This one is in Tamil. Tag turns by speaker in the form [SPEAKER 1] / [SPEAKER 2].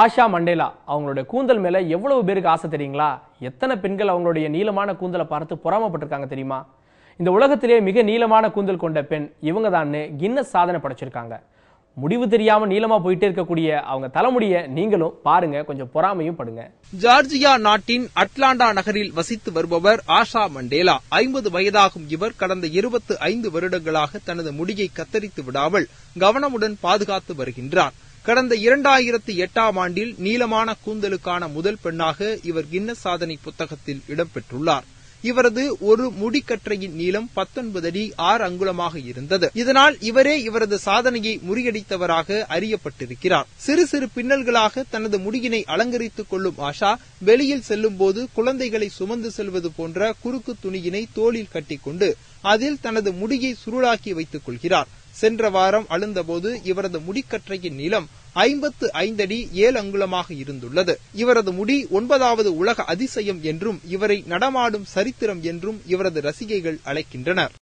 [SPEAKER 1] ஆஷா மண்டேலா அவங்களுடைய கூந்தல் மேலே எவ்வளவு பேருக்கு ஆசை தெரியுங்களா? எத்தனை பெண்கள் அவங்களுடைய நீளமான கூந்தலை பார்த்து பொறாமப்பட்டிருக்காங்க தெரியுமா? இந்த உலகத்திலே மிக நீளமான கூந்தல் கொண்ட பெண் இவங்க தான் கின்னஸ் சாதனை படைச்சிருக்காங்க. முடிவு தெரியாம நீளமா போயிட்டே இருக்கக்கூடிய அவங்க தலைமுடிய நீங்களும் பாருங்க கொஞ்சம் பொறாமையும் படுங்க.
[SPEAKER 2] ஜார்ஜியா நாட்டின் அட்லாண்டா நகரில் வசித்து வருபவர் ஆஷா மண்டேலா. ஐம்பது வயதாகும் இவர் கடந்த இருபத்து ஐந்து வருடங்களாக தனது முடியை கத்தரித்து விடாமல் கவனமுடன் பாதுகாத்து வருகின்றார். கடந்த இரண்டாயிரத்து எட்டாம் ஆண்டில் நீளமான கூந்தலுக்கான முதல் பெண்ணாக இவர் கின்னஸ் சாதனை புத்தகத்தில் இடம்பெற்றுள்ளார் இவரது ஒரு முடிக்கற்றையின் நீளம் பத்தொன்பது அடி ஆறு அங்குலமாக இருந்தது. இதனால் இவரே இவரது சாதனையை முறியடித்தவராக அறியப்பட்டிருக்கிறார். சிறு சிறு பின்னல்களாக தனது முடியினை அலங்கரித்துக் கொள்ளும் ஆஷா வெளியில் செல்லும் போது குழந்தைகளை சுமந்து செல்வது போன்ற குறுக்கு துணியினை தோளில் கட்டிக்கொண்டு அதில் தனது முடியை சுருளாக்கி வைத்துக் கொள்கிறார். சென்ற வாரம் அழுந்தபோது இவரது முடிக்கற்றையின் நீளம் ஐம்பத்து ஐந்தடி ஏழு அங்குலமாக இருந்துள்ளது. இவரது முடி ஒன்பதாவது உலக அதிசயம் என்றும் இவரை நடமாடும் சரித்திரம் என்றும் இவரது ரசிகைகள் அழைக்கின்றனர்.